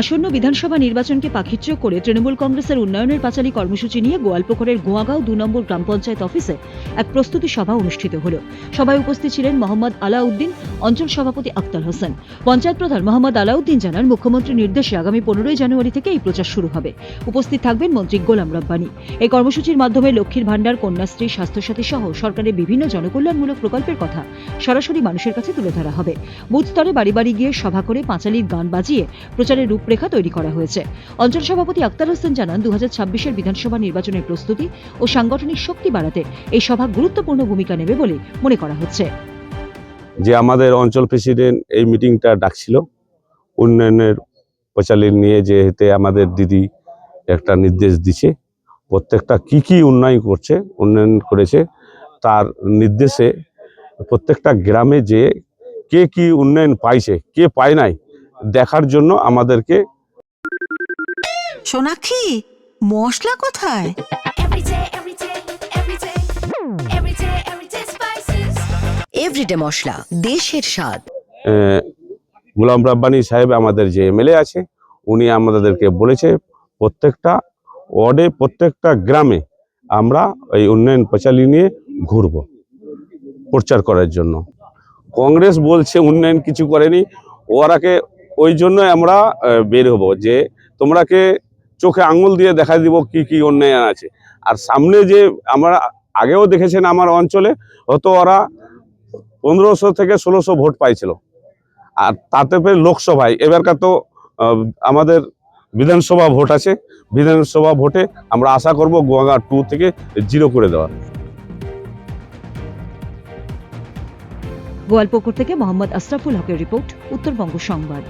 আসন্ন বিধানসভা নির্বাচনকে পাখিচ্য করে তৃণমূল কংগ্রেসের উন্নয়নের পাঁচালী কর্মসূচি নিয়ে গোয়ালপোখরের গোয়াগাঁও দু নম্বর গ্রাম পঞ্চায়েত অফিসে এক প্রস্তুতি সভা অনুষ্ঠিত হল। সভায় উপস্থিত ছিলেন মোহাম্মদ আলাউদ্দিন, অঞ্চল সভাপতি আক্তার হোসেন। পঞ্চায়েত প্রধান মোহাম্মদ আলাউদ্দিন জানান মুখ্যমন্ত্রীর নির্দেশে আগামী পনেরোই জানুয়ারি থেকে এই প্রচার শুরু হবে। উপস্থিত থাকবেন মন্ত্রী গোলাম রব্বানী। এই কর্মসূচির মাধ্যমে লক্ষ্মীর ভাণ্ডার, কন্যাশ্রী, স্বাস্থ্যসাথী সহ সরকারের বিভিন্ন জনকল্যাণমূলক প্রকল্পের কথা সরাসরি মানুষের কাছে তুলে ধরা হবে। বুথ স্তরে বাড়ি বাড়ি গিয়ে সভা করে পাঁচালির গান বাজিয়ে প্রচারের রূপরেখা তৈরি করা হয়েছে। অঞ্চল সভাপতি আক্তার হোসেন জানান দু হাজার বিধানসভা নির্বাচনের প্রস্তুতি ও সাংগঠনিক শক্তি বাড়াতে এই সভা গুরুত্বপূর্ণ ভূমিকা নেবে বলে মনে করা হচ্ছে। যে আমাদের অঞ্চল প্রেসিডেন্ট এই মিটিংটা ডাকছিল, উন্নয়নের প্রচালিত নিয়ে যে আমাদের দিদি একটা নির্দেশ দিছে, প্রত্যেকটা কি কি উন্নয়ন করছে, উন্নয়ন করেছে, তার নির্দেশে প্রত্যেকটা গ্রামে যে কে কি উন্নয়ন পাইছে, কে পায় নাই দেখার জন্য আমাদেরকে সোনাক্ষী মশলা কোথায়. এভরিডে মশলা দেশের স্বাদ। গোলাম রাব্বানি সাহেব আমাদের যে এমএলএ আছে উনি আমাদেরকে বলেছে প্রত্যেকটা ওয়ার্ডে প্রত্যেকটা গ্রামে আমরা এই উন্নয়ন পচালি নিয়ে ঘুরব প্রচার করার জন্য। কংগ্রেস বলছে উন্নয়ন কিছু করেনি ওরাকে ওই জন্য আমরা বের হব যে তোমরাকে চোখে আঙুল দিয়ে দেখা দিব কি কি উন্নয়ন আছে। আর সামনে যে আমরা আগেও দেখেছেন আমার অঞ্চলে হয়তো ওরা পনেরোশো থেকে ষোলোশো ভোট পাইছিল। আর তাতে ফের লোকসভায়, এবারকার তো আমাদের বিধানসভা ভোট আছে, বিধানসভা ভোটে আমরা আশা করব গোয়াগা টু থেকে জিরো করে দেওয়ার। গোয়ালপুকুর থেকে মোহাম্মদ আশরাফুল হকের রিপোর্ট, উত্তরবঙ্গ সংবাদ।